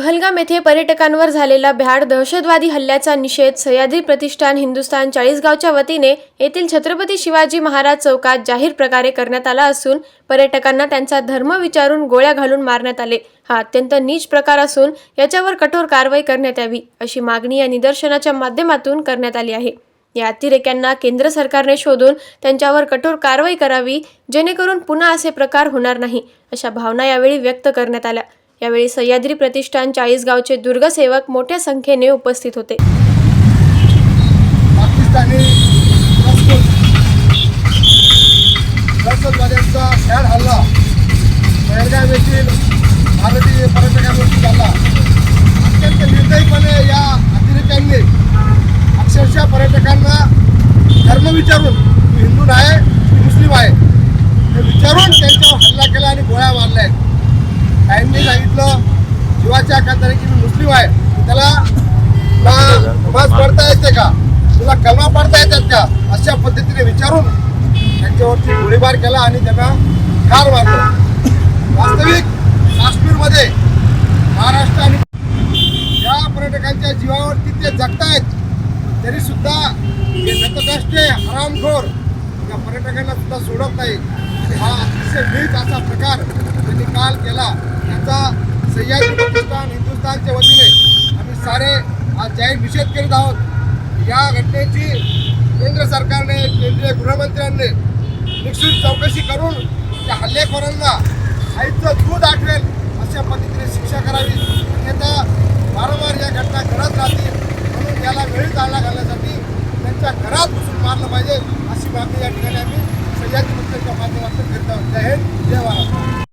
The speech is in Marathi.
पहलगाम येथे पर्यटकांवर झालेला भ्याड दहशतवादी हल्ल्याचा निषेध सह्याद्री प्रतिष्ठान हिंदुस्थान चाळीसगावच्या वतीने येथील छत्रपती शिवाजी महाराज चौकात जाहीर प्रकारे करण्यात आला असून पर्यटकांना त्यांचा धर्म विचारून गोळ्या घालून मारण्यात आले. हा अत्यंत नीच प्रकार असून याच्यावर कठोर कारवाई करण्यात यावी अशी मागणी या निदर्शनाच्या माध्यमातून करण्यात आली आहे. या अतिरेक्यांना केंद्र सरकारने शोधून त्यांच्यावर कठोर कारवाई करावी जेणेकरून पुन्हा असे प्रकार होणार नाही अशा भावना यावेळी व्यक्त करण्यात आल्या. यावेळी सह्याद्री प्रतिष्ठान चाळीसगावचे दुर्गसेवक मोठ्या संख्येने उपस्थित होते. पाकिस्तानी या अक्षरशः पर्यटकांना धर्म विचारून हिंदू आहे की मुस्लिम आहे हे विचारून त्यांच्यावर हल्ला केला आणि गोळ्या मारल्या आहेत काहींनी सांगितलं जीवाच्या खात्याने की मी मुस्लिम आहे. त्याला तुला नमाज पडता येते का? तुला कलमा पडता येतात का? अशा पद्धतीने विचारून त्यांच्यावरती गोळीबार केला आणि त्यांना ठार मारलं. वास्तविक काश्मीरमध्ये महाराष्ट्र आणि या पर्यटकांच्या जीवावरती ते जगतायत. तरी सुद्धा हे नतदष्टे हरामखोर या पर्यटकांना सुद्धा सोडत नाही हा अतिशय नीच असा प्रकार त्यांनी काल केला. त्यांचा सह्याद्री पाकिस्तान हिंदुस्थानच्या वतीने आम्ही सारे आज जाहीर निषेध करीत आहोत. या घटनेची केंद्र सरकारने केंद्रीय गृहमंत्र्यांनी निश्चित चौकशी करून त्या हल्लेखोरांना आईचं दूध आठवेल अशा पद्धतीने शिक्षा करावी. अन्यथा वारंवार या घटना घडत राहतील म्हणून याला वेळीच आळा घालण्यासाठी त्यांच्या घरात घुसून मारलं पाहिजे अशी मागणी या ठिकाणी आम्ही सह्याद्री मुक्तीच्या माध्यमातून करीत आहोत. जय हिंद जय महाराष्ट्र